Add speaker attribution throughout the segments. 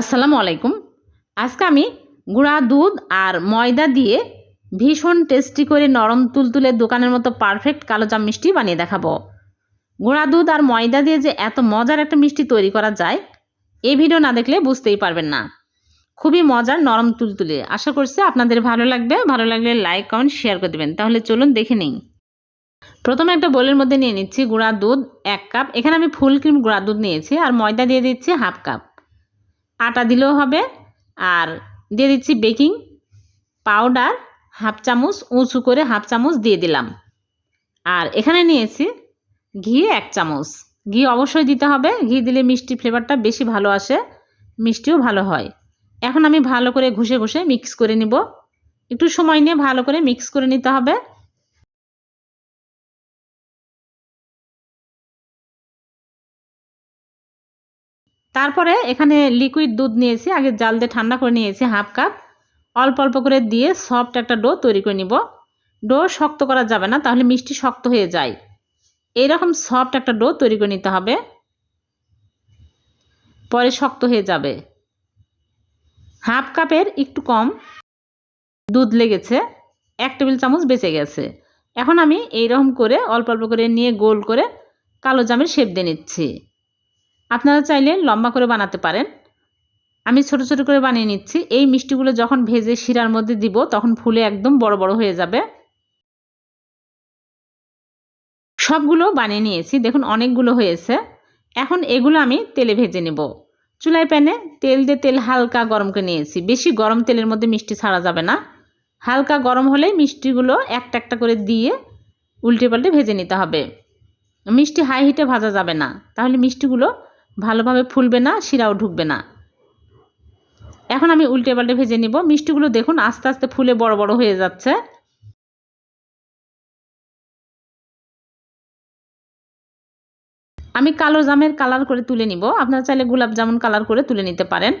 Speaker 1: আসসালামু আলাইকুম। আজকে আমি গুঁড়া দুধ আর ময়দা দিয়ে ভীষণ টেস্টি করে নরম তুলতুলে দোকানের মতো পারফেক্ট কালো জাম মিষ্টি বানিয়ে দেখাবো। গুঁড়া দুধ আর ময়দা দিয়ে যে এত মজার একটা মিষ্টি তৈরি করা যায়, এই ভিডিও না দেখলে বুঝতেই পারবেন না। খুবই মজার নরম তুলতুলে। আশা করছি আপনাদের ভালো লাগবে। ভালো লাগলে লাইক, কমেন্ট, শেয়ার করে দেবেন। তাহলে চলুন দেখে নিই। প্রথমে একটা বোলের মধ্যে নিয়ে নিচ্ছি গুঁড়া দুধ এক কাপ। এখানে আমি ফুল ক্রিম গুঁড়া দুধ নিয়েছি আর ময়দা দিয়ে দিচ্ছি হাফ কাপ। আটা দিলেও হবে। আর দিয়ে দিচ্ছি বেকিং পাউডার হাফ চামচ, উঁচু করে হাফ চামচ দিয়ে দিলাম। আর এখানে নিয়েছি ঘি এক চামচ। ঘি অবশ্যই দিতে হবে। ঘি দিলে মিষ্টি ফ্লেভারটা বেশি ভালো আসে, মিষ্টিও ভালো হয়। এখন আমি ভালো করে ঘষে ঘষে মিক্স করে নিব। একটু সময় নিয়ে ভালো করে মিক্স করে নিতে হবে। তারপরে এখানে লিকুইড দুধ নিয়েছি, আগে জাল দিয়ে ঠান্ডা করে নিয়েছি হাফ কাপ অল্প অল্প করে দিয়ে সফট একটা ডো তৈরি করে নিব। ডো শক্ত করা যাবে না, তাহলে মিষ্টি শক্ত হয়ে যায়। এইরকম সফট একটা ডো তৈরি করে নিতে হবে। পরে শক্ত হয়ে যাবে। হাফ কাপের একটু কম দুধ লেগেছে, এক টেবিল চামচ বেঁচে গেছে। এখন আমি এইরকম করে অল্প অল্প করে নিয়ে গোল করে কালো জামের শেপ দিয়ে নিচ্ছি। আপনারা চাইলে লম্বা করে বানাতে পারেন। আমি ছোট ছোট করে বানিয়ে নিচ্ছি। এই মিষ্টিগুলো যখন ভেজে শিরার মধ্যে দিব, তখন ফুলে একদম বড় বড় হয়ে যাবে। সবগুলো বানিয়ে নিয়েছি। দেখুন, অনেকগুলো হয়েছে। এখন এগুলো আমি তেলে ভেজে নেব। চুলায় প্যানে তেল দিয়ে তেল হালকা গরম করে নিয়েছি। বেশি গরম তেলের মধ্যে মিষ্টি ছাড়া যাবে না। হালকা গরম হলেই মিষ্টিগুলো একটা একটা করে দিয়ে উল্টে পাল্টে ভেজে নিতে হবে। মিষ্টি হাই হিটে ভাজা যাবে না। তাহলে মিষ্টিগুলো ভালোভাবে ফুলবে না, শিরাও ঢুকবে না। এখন আমি উল্টে পাল্টে ভেজে নিব। মিষ্টিগুলো দেখুন, আস্তে আস্তে ফুলে বড় বড় হয়ে যাচ্ছে। আমি কালো জামের কালার করে তুলে নিব। আপনারা চাইলে গোলাপ জামুন কালার করে তুলে নিতে পারেন।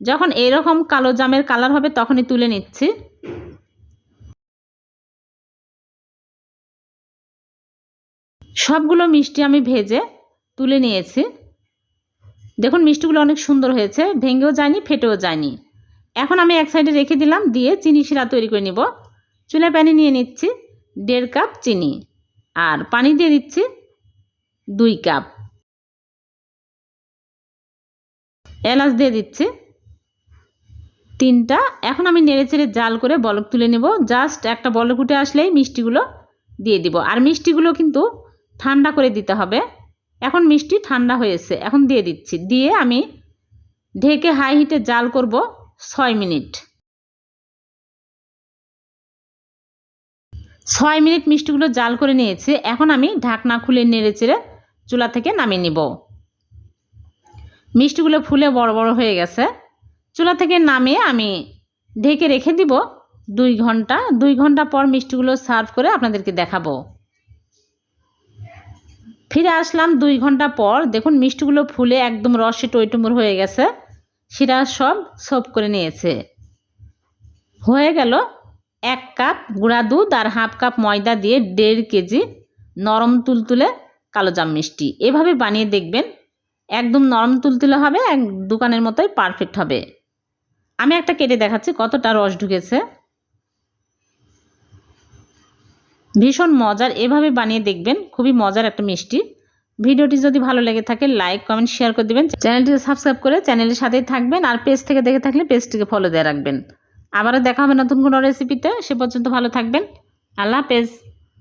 Speaker 1: যখন এরকম কালো জামের কালার হবে, তখনই তুলে নিচ্ছি। সবগুলো মিষ্টি আমি ভেজে তুলে নিয়েছি। দেখুন, মিষ্টিগুলো অনেক সুন্দর হয়েছে। ভেঙেও যায়নি, ফেটেও যায়নি। এখন আমি এক সাইডে রেখে দিলাম, দিয়ে চিনি শিরা তৈরি করে নিব। চুলায় প্যানে নিয়ে নিচ্ছি দেড় কাপ চিনি আর পানি দিয়ে দিচ্ছি দুই কাপ। এলাচ দিয়ে দিচ্ছি তিনটা। এখন আমি নেড়ে চেড়ে জাল করে বলক তুলে নেব। জাস্ট একটা বলক উঠে আসলেই মিষ্টিগুলো দিয়ে দিব। আর মিষ্টিগুলো কিন্তু ঠান্ডা করে দিতে হবে। এখন মিষ্টি ঠান্ডা হয়েছে। এখন দিয়ে দিচ্ছি। দিয়ে আমি ঢেকে হাই হিটে জাল করব ছয় মিনিট। ছয় মিনিট মিষ্টিগুলো জাল করে নিয়েছি। এখন আমি ঢাকনা খুলে নেড়ে চেড়ে চুলা থেকে নামিয়ে নিব। মিষ্টিগুলো ফুলে বড় বড় হয়ে গেছে। চুলা থেকে নামিয়ে আমি ঢেকে রেখে দিব দুই ঘণ্টা। দুই ঘণ্টা পর মিষ্টিগুলো সার্ভ করে আপনাদেরকে দেখাবো। ফিরে আসলাম দুই ঘণ্টা পর। দেখুন, মিষ্টিগুলো ফুলে একদম রসে টইটুমুর হয়ে গেছে। শিরা সব সব করে নিয়েছে। হয়ে গেল এক কাপ গুঁড়া দুধ আর হাফ কাপ ময়দা দিয়ে দেড় কেজি নরম তুলতুলে কালো জাম মিষ্টি। এভাবে বানিয়ে দেখবেন, একদম নরম তুলতুলে হবে, এক দোকানের মতোই পারফেক্ট হবে। আমি একটা কেটে দেখাচ্ছি কতটা রস ঢুকেছে। ভীষণ মজার, এভাবে বানিয়ে দেখবেন, খুবই মজার একটা মিষ্টি। ভিডিওটি যদি ভালো লেগে থাকে লাইক কমেন্ট শেয়ার করে দেবেন। চ্যানেলটিকে সাবস্ক্রাইব করে চ্যানেলের সাথেই থাকবেন আর পেজ থেকে দেখে থাকলে পেজটিকে ফলো দিয়ে রাখবেন। আবারও দেখা হবে নতুন কোনো রেসিপিতে সে পর্যন্ত ভালো থাকবেন। আল্লাহ হাফেজ।